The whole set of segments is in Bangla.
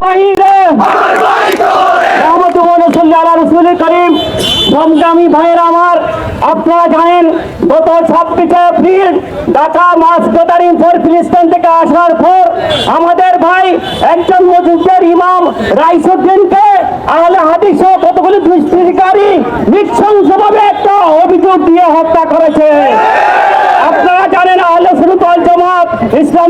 বাহিরে। করিম। সংগ্রামী ভাইয়ের আমার আপনারা জানেন গত ছাব্বিশে এপ্রিল ঢাকা মাস গোদারিং ফোর ফিলিস্তিন থেকে আসার পর আমাদের ভাই একজন মসজিদের ইমাম রাইসুদ্দিনকে আহলে হাদিস সহ কতগুলি দুষ্কৃতিকারী নৃশংসভাবে একটা অভিযোগ দিয়ে হত্যা করেছে আপনারা জানেন আহলে সুন্নাত ওয়াল জামাত ইসলামী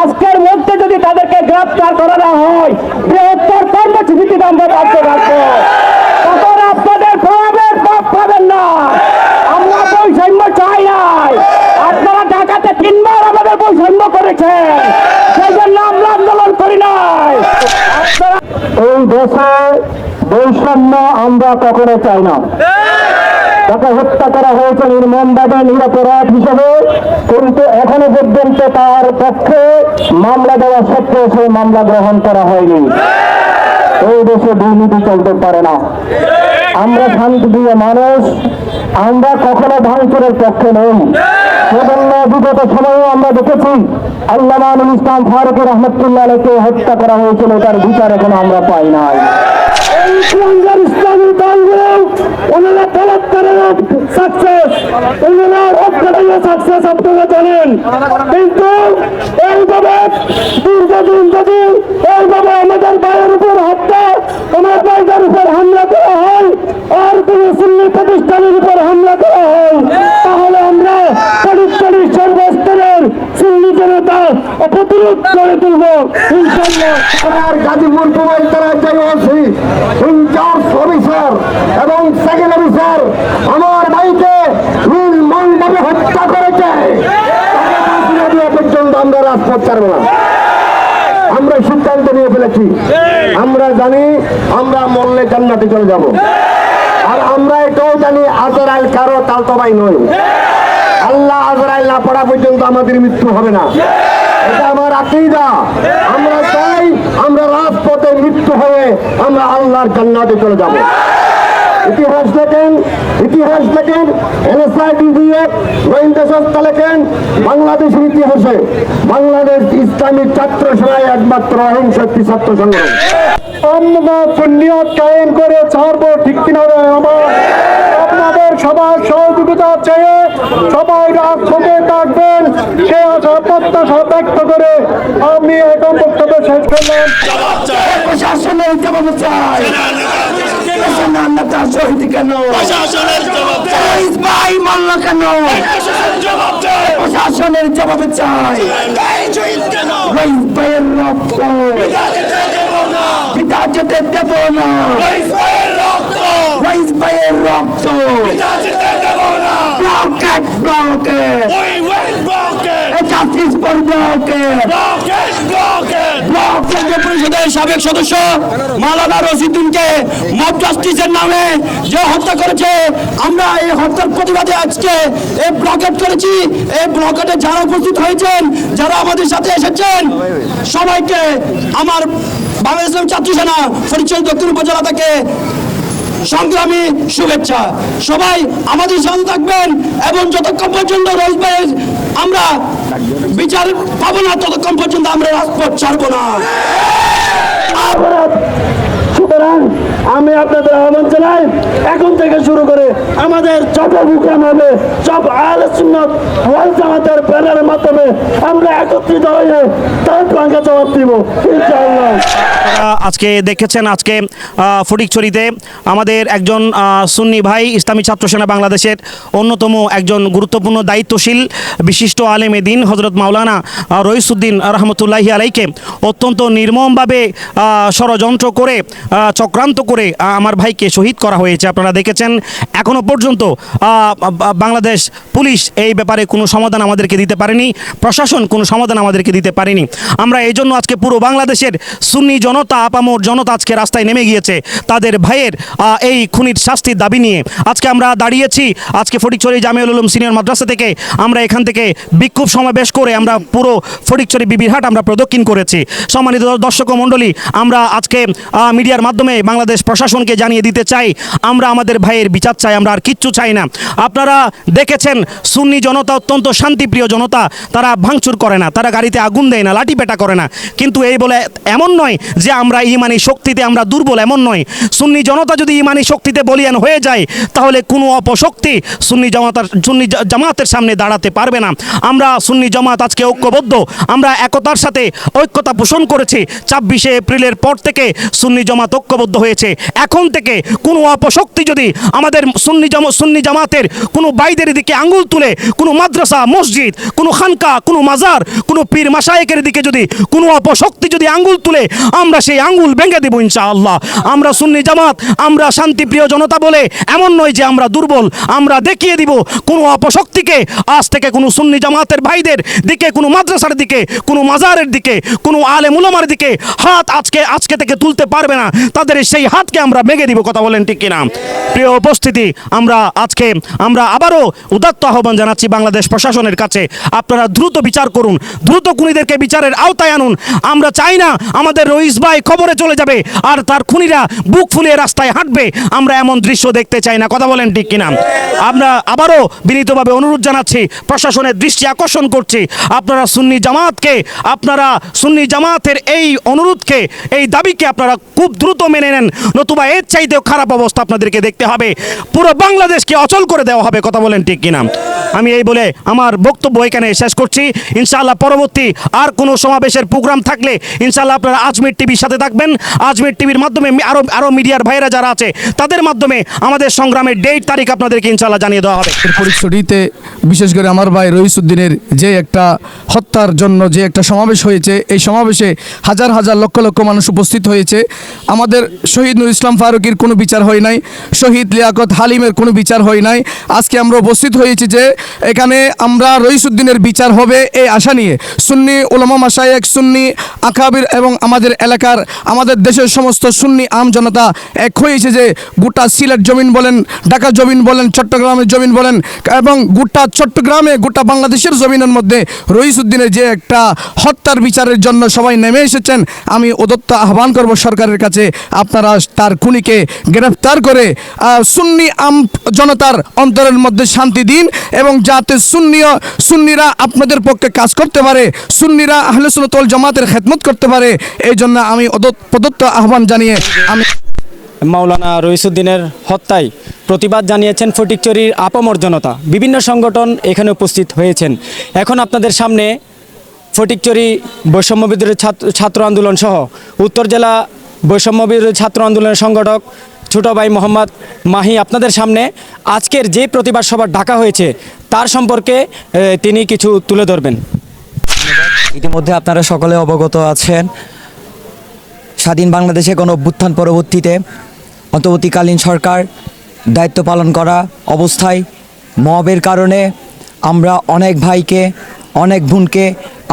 আজকের মধ্যে যদি তাদেরকে গ্রেপ্তার করা না হয়, বৃহত্তর কর্মসূচিতে আমরা রাখতে রাখব। তখন আপনাদের প্রভাবের পথ পাবেন না। আমরা বৈষম্য চাই নাই। আপনারা ঢাকাতে তিনবার আমাদের বৈষম্য করেছেন। সেই জন্য আমরা আন্দোলন করি নাই। এই দেশে বৈষম্য আমরা কখনো চাই না। তাকে হত্যা করা হয়েছে নির্মমভাবে নিরপরাধ হিসেবে, কিন্তু এখনও পর্যন্ত তার পক্ষে মামলা দেওয়া সত্ত্বেও সেই মামলা গ্রহণ করা হয়নি। এই দেশে দুর্নীতি চলতে পারে না। আমরা শান্তি দিয়ে মানুষ, আমরা কখনো ভাঙচুরের পক্ষে নই। সেজন্য বিগত সময়ে আমরা দেখেছি আল্লাহ ইসলাম ফারুক রহমতুল্লাহ আলীকে হত্যা করা হয়েছিল, তার বিচার এখনও আমরা পাই নাই। সাকসেস ওনারা অক্ষরের সাকসেস আপনারা জানেন। কিন্তু এইভাবে দীর্ঘদিন যদি এইভাবে আমাদের ভাইয়ের উপর হত্যা, আমার ভাইদের উপর হামলা করা হয়, আর কোন সুন্নি প্রতিষ্ঠানের উপর হামলা করা হয়, তাহলে আমরা পরিষ্কারী সর্বস্তরের সুন্নি জনতা গাজীপুর তারা এবং সেকেন্ড অফিসার আমার হত্যা করেছে। পর্যন্ত আমরা আমরা সিদ্ধান্ত নিয়ে ফেলেছি। আমরা জানি আমরা মরলে জান্নাতে চলে যাব। আর আমরা এটাও জানি আজরাইল কারও তালতবাই নয়। আল্লাহ আজরাইল না পড়া পর্যন্ত আমাদের মৃত্যু হবে না। আকিদা। আমরা চাই আমরা রাজপথে মৃত্যু হয়ে আমরা আল্লাহর জান্নাতে চলে যাব। ইতিহাস লেখেন ইতিহাস লেখেন এনএসআইডি দিয়ে গোয়েন্দা লেখেন, বাংলাদেশের ইতিহাসে বাংলাদেশ ইসলামী ছাত্র সেনায় একমাত্র অহিংস একটি ছাত্র কায়েম করে ছাড়বো ঠিক কিনা আমার। আপনাদের সবার সহযোগিতা চেয়ে সবাই রাজপথে থাকবেন সে আশা প্রত্যাশা ব্যক্ত করে আমি এখন বক্তব্য শেষ করলাম। প্রশাসনের জবাব চাই। প্রশাসনের জবাব রক্ত। দেব না। পিতা যেতে দেব না। ওই ভাইয়ের রক্ত। শহীদ রক্ত। ফর ব্লকেট ব্লকেট ব্লকেট ব্লক কেন্দ্রীয় পরিষদের সাবেক সদস্য মালানা রশিদুলকে মব জাস্টিসের নামে যে হত্যা করেছে আমরা এই হত্যার প্রতিবাদে আজকে এই ব্লকেট করেছি। এই ব্লকেটে যারা উপস্থিত হয়েছেন যারা আমাদের সাথে এসেছেন সবাইকে আমার বাংলাদেশ ছাত্র সেনা পরিচয় দক্ষিণ উপজেলা থেকে সংগ্রামী শুভেচ্ছা। সবাই আমাদের সাথে থাকবেন এবং যতক্ষণ পর্যন্ত রোজ আমরা বিচার পাবো না, ততক্ষণ পর্যন্ত আমরা রাজপথ ছাড়বো না। সুতরাং আমি আপনাদের আহ্বান জানাই, এখন থেকে শুরু করে আমাদের যত প্রোগ্রাম হবে। সব আলোচনাত ওয়াল জামাতের ব্যানারের মাধ্যমে আমরা একত্রিত হয়ে তার জবাব দিব আজকে দেখেছেন, আজকে ফটিকছড়িতে আমাদের একজন সুন্নি ভাই, ইসলামী ছাত্র সেনা বাংলাদেশের অন্যতম একজন গুরুত্বপূর্ণ দায়িত্বশীল, বিশিষ্ট আলেমে দিন হজরত মাওলানা রইসুদ্দিন রহমতুল্লাহি আলাইকে অত্যন্ত নির্মমভাবে ষড়যন্ত্র করে চক্রান্ত করে আমার ভাইকে শহীদ করা হয়েছে, আপনারা দেখেছেন। এখনও পর্যন্ত বাংলাদেশ পুলিশ এই ব্যাপারে কোনো সমাধান আমাদেরকে দিতে পারেনি, প্রশাসন কোনো সমাধান আমাদেরকে দিতে পারেনি। আমরা এই জন্য আজকে পুরো বাংলাদেশের সুন্নি জনতা, আপামোর জনতা আজকে রাস্তায় নেমে গিয়েছে, তাদের ভাইয়ের এই খুনির শাস্তির দাবি নিয়ে। আজকে আমরা দাঁড়িয়েছি, আজকে ফটিকছড়ি জামিউল উলুম সিনিয়র মাদ্রাসা থেকে, আমরা এখান থেকে বিক্ষোভ সমাবেশ করে আমরা পুরো ফটিকছড়ি বিবিরহাট আমরা প্রদক্ষিণ করেছি। সম্মানিত দর্শক মণ্ডলী, আমরা আজকে মিডিয়ার মাধ্যমে বাংলাদেশ প্রশাসনকে জানিয়ে দিতে চাই, আমরা আমাদের ভাইয়ের বিচার চাই, আমরা আর কিচ্ছু চাই না। আপনারা দেখেছেন, সুন্নি জনতা অত্যন্ত শান্তিপ্রিয় জনতা, তারা ভাঙচুর করে না, তারা গাড়িতে আগুন দেয় না লাঠি পেটা করে না। কিন্তু এই বলে এমন নয় যে আমরা ইমানি শক্তিতে, আমরা দুর্বল, এমন নয়। সুন্নি জনতা যদি ইমানি শক্তিতে বলিয়ান হয়ে যায়, তাহলে কোনো অপশক্তি সুন্নি জামাতার, সুন্নি জামাতের সামনে দাঁড়াতে পারবে না। আমরা সুন্নি জামাত আজকে ঐক্যবদ্ধ, আমরা একতার সাথে ঐক্যতা পোষণ করেছি। ছাব্বিশে এপ্রিলের পর থেকে সুন্নি জামাত ঐক্যবদ্ধ হয়েছে। এখন থেকে কোনো অপশক্তি যদি আমাদের সুন্নি জামা সুন্নি জামাতের কোনো বাইদের দিকে আঙ্গুল তুলে, কোনো মাদ্রাসা, মসজিদ, কোনো খানকা, কোনো মাজার, কোনো পীর মাসায়েকের দিকে যদি কোনো অপশক্তি যদি আঙুল তুলে, আমরা সেই আঙ্গুল ভেঙে দেবো ইনশাআল্লাহ। আমরা সুন্নি জামাত, আমরা শান্তিপ্রিয় জনতা বলে এমন নয় যে আমরা দুর্বল, আমরা দেখিয়ে দিব কোনো অপশক্তিকে আজ থেকে কোনো সুন্নি জামাতের ভাইদের দিকে, কোনো মাদ্রাসার দিকে, কোনো মাজারের দিকে, কোনো আলে মুলামার দিকে হাত আজকে আজকে থেকে তুলতে পারবে না। তাদের সেই হাতকে আমরা ভেঙে দিব কথা বলেন ঠিক কিনা। প্রিয় উপস্থিতি, আমরা আজকে, আমরা আবারও উদাত্ত আহ্বান জানাচ্ছি বাংলাদেশ প্রশাসনের কাছে। আপনারা দ্রুত বিচার করুন, দ্রুত খুনিদেরকে বিচারের আওতায় আনুন। আমরা চাই না আমাদের রইস ভাই খবরে চলে যাবে, আর তার খুনিরা বুক ফুলিয়ে রাস্তায় হাঁটবে। আমরা এমন দৃশ্য দেখতে চাই না, কথা বলেন ঠিক কিনা। আমরা আবারও বিনীতভাবে অনুরোধ জানাচ্ছি, প্রশাসনের দৃষ্টি আকর্ষণ করছি। আপনারা সুন্নি জামাতকে, আপনারা সুন্নি জামাতের এই অনুরোধকে, এই দাবিকে আপনারা খুব দ্রুত মেনে নেন। নতুবা এর চাইতেও খারাপ অবস্থা আপনাদেরকে দেখতে হবে। পুরো বাংলাদেশকে অচল করে দেওয়া হবে, কথা বলেন ঠিক কিনা। আমি এই বলে আমার বক্তব্য এখানে শেষ করছি। ইনশাআল্লাহ পরবর্তী আর কোনো সমাবেশের প্রোগ্রাম থাকলে ইনশাআল্লাহ আপনারা আজমির টিভির সাথে থাকবেন। আজমির টিভির মাধ্যমে আরও আরও আরও মিডিয়ার ভাইরা যারা আছে, তাদের মাধ্যমে আমাদের সংগ্রামের ডেট, তারিখ আপনাদেরকে ইনশাআল্লাহ জানিয়ে দেওয়া হবে। ফরিদছড়িতে বিশেষ করে আমার ভাই রইসুদ্দিনের যে একটা হত্যার জন্য যে একটা সমাবেশ হয়েছে, এই সমাবেশে হাজার হাজার লক্ষ লক্ষ মানুষ উপস্থিত হয়েছে। আমাদের শহীদ নুর ইসলাম ফারুকির কোনো বিচার হয় নাই, শহীদ লিয়াকত হালিমের কোনো বিচার হয় নাই। আজকে আমরা উপস্থিত হয়েছি যে এখানে আমরা রইসুদ্দিনের বিচার হবে এই আশা নিয়ে। সুন্নি ওলামা মাসায়েক সুন্নি আকাবির এবং আমাদের এলাকার, আমাদের দেশের সমস্ত সুন্নি আম জনতা এক হয়েছে যে গোটা সিলেট জমিন বলেন, ঢাকা জমিন বলেন, চট্টগ্রামের জমিন বলেন এবং গোটা চট্টগ্রামে গোটা বাংলাদেশের জমিনের মধ্যে রইসুদ্দিনের যে একটা হত্যার বিচারের জন্য সবাই নেমে এসেছেন। আমি অদত্ত আহ্বান করব সরকারের কাছে। আপনারা তার খুনিকে গ্রেফতার করে সুন্নি আম জনতার অন্তরের মধ্যে শান্তি দিন এবং যাতে সুন্নিয় সুন্নিরা আপনাদের পক্ষে কাজ করতে পারে, সুন্নিরা আহলে ওয়াল জামাতের খেদমত করতে পারে, এই জন্য আমি প্রদত্ত আহ্বান জানিয়ে আমি মাওলানা রইসুদ্দিনের হত্যায় প্রতিবাদ জানিয়েছেন ফটিকচুরির আপামর জনতা। বিভিন্ন সংগঠন এখানে উপস্থিত হয়েছেন। এখন আপনাদের সামনে ফটিকচুরি বৈষম্য বিদ্রোহী ছাত্র ছাত্র আন্দোলন সহ উত্তর জেলা বৈষম্য বিদ্রোহী ছাত্র আন্দোলনের সংগঠক ছোট ভাই মোহাম্মদ মাহি আপনাদের সামনে আজকের যে প্রতিবাদ সভা ডাকা হয়েছে, তার সম্পর্কে তিনি কিছু তুলে ধরবেন। ইতিমধ্যে আপনারা সকলে অবগত আছেন, স্বাধীন বাংলাদেশে কোনো অভ্যুত্থান পরবর্তীতে অন্তর্বর্তীকালীন সরকার দায়িত্ব পালন করা অবস্থায় মবের কারণে আমরা অনেক ভাইকে, অনেক বোনকে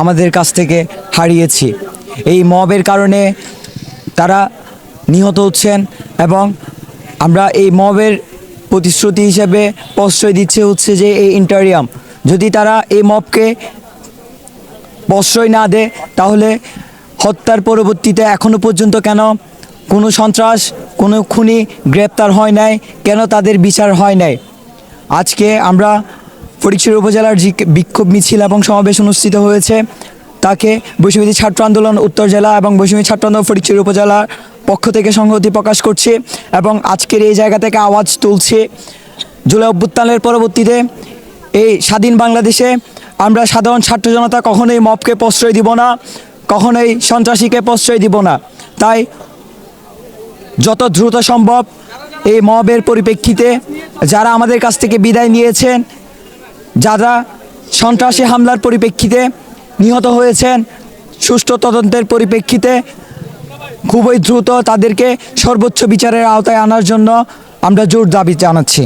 আমাদের কাছ থেকে হারিয়েছি। এই মবের কারণে তারা নিহত হচ্ছেন এবং আমরা এই মবের প্রতিশ্রুতি হিসেবে প্রশ্রয় দিচ্ছে হচ্ছে যে এই ইন্টারিয়াম। যদি তারা এই মবকে প্রশ্রয় না দেয়, তাহলে হত্যার পরবর্তীতে এখনও পর্যন্ত কেন কোনো সন্ত্রাস, কোনো খুনি গ্রেপ্তার হয় নাই? কেন তাদের বিচার হয় নাই? আজকে আমরা ফটিকছড়ি উপজেলার বিক্ষোভ মিছিল এবং সমাবেশ অনুষ্ঠিত হয়েছে। তাকে বৈষম্যী ছাত্র আন্দোলন উত্তর জেলা এবং বৈষম্যী ছাত্র আন্দোলন ফটিকছড়ি উপজেলার পক্ষ থেকে সংহতি প্রকাশ করছে এবং আজকের এই জায়গা থেকে আওয়াজ তুলছে। জুলাই অভ্যুত্থানের পরবর্তীতে এই স্বাধীন বাংলাদেশে আমরা সাধারণ ছাত্র জনতা কখনোই মপকে প্রশ্রয় দিব না, কখনোই সন্ত্রাসীকে প্রশ্রয় দিব না। তাই যত দ্রুত সম্ভব এই মবের পরিপ্রেক্ষিতে যারা আমাদের কাছ থেকে বিদায় নিয়েছেন, যারা সন্ত্রাসী হামলার পরিপ্রেক্ষিতে নিহত হয়েছেন। সুষ্ঠু তদন্তের পরিপ্রেক্ষিতে খুবই দ্রুত তাদেরকে সর্বোচ্চ বিচারের আওতায় আনার জন্য আমরা জোর দাবি জানাচ্ছি।